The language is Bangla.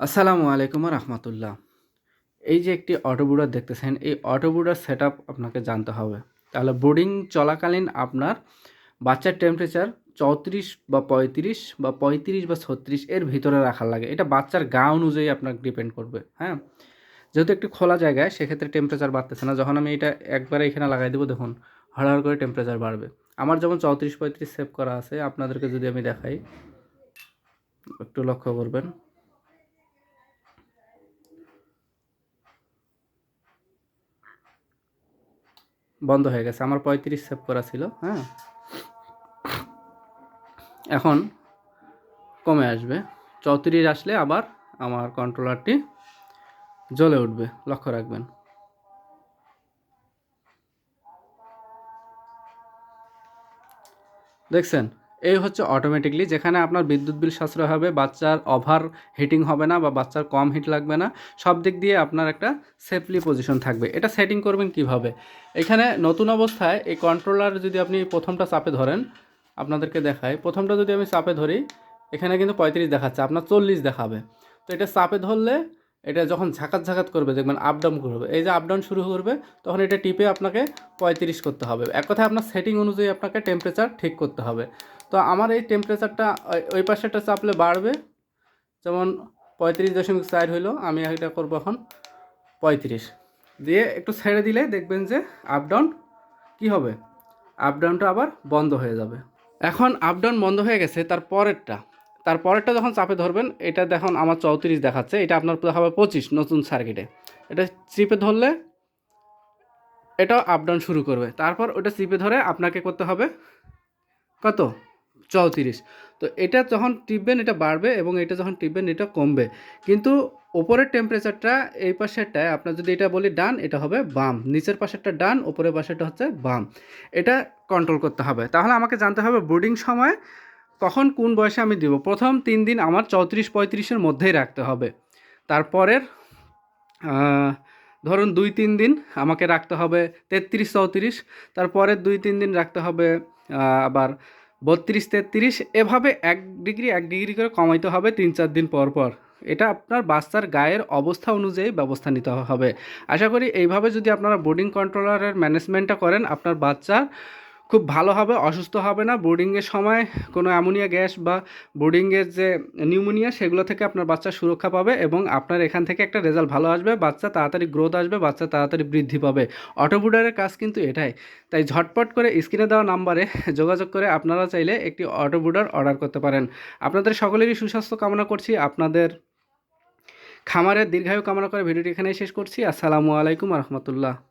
আসসালামু আলাইকুম রহমতুল্লাহ। এই যে একটি অটো দেখতেছেন, এই অটো বুডার সেট আপনাকে জানতে হবে। তাহলে বোর্ডিং চলাকালীন আপনার বাচ্চার টেম্পারেচার চৌত্রিশ বা পঁয়ত্রিশ বা পঁয়ত্রিশ বা ছত্রিশ এর ভিতরে রাখার লাগে। এটা বাচ্চার গা অনুযায়ী আপনার ডিপেন্ড করবে হ্যাঁ? যেহেতু একটি খোলা জায়গায়, সেক্ষেত্রে টেম্পারেচার বাড়তেছে না। যখন আমি এটা একবারে এখানে লাগাই দেবো, দেখুন, হড়হড় করে টেম্পারেচার বাড়বে। আমার যেমন চৌত্রিশ পঁয়ত্রিশ সেভ করা আছে, আপনাদেরকে যদি আমি দেখাই, একটু লক্ষ্য করবেন। বন্ধ হয়ে গেছে। আমার পঁয়ত্রিশ সেভ করা ছিল হ্যাঁ। এখন কমে আসবে। চৌত্রিশ আসলে আবার আমার কন্ট্রোলারটি জ্বলে উঠবে, লক্ষ্য রাখবেন। দেখছেন? এই হচ্ছে অটোমেটিকলি যেখানে আপনার বিদ্যুৎ বিল সাশ্রয় হবে, বাচ্চার ওভার হিটিং হবে না বা বাচ্চার কম হিট লাগবে না, সব দিক দিয়ে আপনার একটা সেফলি পজিশন থাকবে। এটা সেটিং করবেন কীভাবে? এখানে নতুন অবস্থায় এই কন্ট্রোলার যদি আপনি প্রথমটা চাপে ধরেন, আপনাদেরকে দেখায় প্রথমটা যদি আমি চাপে ধরি, এখানে কিন্তু পঁয়ত্রিশ দেখাচ্ছে, আপনার চল্লিশ দেখাবে। তো এটা চাপে ধরলে এটা যখন ঝাঁকাত ঝাঁকাত করবে, দেখবেন আপ ডাউন করবে এই যে আপ ডাউন শুরু করবে, তখন এটা টিপে আপনাকে পঁয়ত্রিশ করতে হবে। এক কথায় আপনার সেটিং অনুযায়ী আপনাকে টেম্পারেচার ঠিক করতে হবে। তো আমার এই টেম্পারেচারটা ওই পাশেটা চাপলে বাড়বে। যেমন পঁয়ত্রিশ দশমিক চার হইল, আমি এটা করব এখন পঁয়ত্রিশ। দিয়ে একটু ছেড়ে দিলে দেখবেন যে আপ ডাউন কী হবে? আপ ডাউনটা আবার বন্ধ হয়ে যাবে। এখন আপ ডাউন বন্ধ হয়ে গেছে, তার পরেরটা। তার পরেরটা যখন চাপে ধরবেন, এটা দেখুন আমার চৌত্রিশ দেখাচ্ছে, এটা আপনার দেখাবে পঁচিশ নতুন সার্কিটে এটা চিপে ধরলে এটাও আপ ডাউন শুরু করবে। তারপর ওটা চিপে ধরে আপনাকে করতে হবে কত? চৌত্রিশ। তো এটা যখন টিপবেন, এটা বাড়বে এবং এটা যখন টিপবেন, এটা কমবে। কিন্তু ওপরের টেম্পারেচারটা এই পাশেরটায়, আপনার যদি এটা বলি ডান, এটা হবে বাম। নিচের পাশেরটা ডান, ওপরের পাশেরটা হচ্ছে বাম। এটা কন্ট্রোল করতে হবে। তাহলে আমাকে জানতে হবে বোর্ডিং সময় কখন কোন বয়সে আমি দিব? প্রথম তিন দিন আমার চৌত্রিশ পঁয়ত্রিশের মধ্যেই রাখতে হবে। তারপরের ধরুন দুই তিন দিন আমাকে রাখতে হবে তেত্রিশ চৌত্রিশ, তারপরের দুই তিন দিন রাখতে হবে আবার বত্রিশ তেত্রিশ, এভাবে এক ডিগ্রি এক ডিগ্রি করে কমাইতে হবে তিন চার দিন পর পর। এটা আপনার বাচ্চার গায়ের অবস্থা অনুযায়ী ব্যবস্থা নিতে হবে। আশা করি এইভাবে যদি আপনারা বোর্ডিং কন্ট্রোলারের ম্যানেজমেন্টটা করেন, আপনার বাচ্চার খুব ভালো হবে, অসুস্থ হবে না। বোর্ডিংয়ের সময় কোনো অ্যামোনিয়া গ্যাস বা বোর্ডিংয়ের যে নিউমোনিয়া সেগুলো থেকে আপনার বাচ্চা সুরক্ষা পাবে এবং আপনার এখান থেকে একটা রেজাল্ট ভালো আসবে। বাচ্চা তাড়াতাড়ি গ্রোথ আসবে, বাচ্চা তাড়াতাড়ি বৃদ্ধি পাবে। অটোবুডারের কাজ কিন্তু এটাই। তাই ঝটপট করে স্ক্রিনে দেওয়া নাম্বারে যোগাযোগ করে আপনারা চাইলে একটি অটোবুডার অর্ডার করতে পারেন। আপনাদের সকলেরই সুস্বাস্থ্য কামনা করছি। আপনাদের খামারের দীর্ঘায়ু কামনা করে ভিডিওটি এখানেই শেষ করছি। আসসালামু আলাইকুম রহমতুল্লাহ।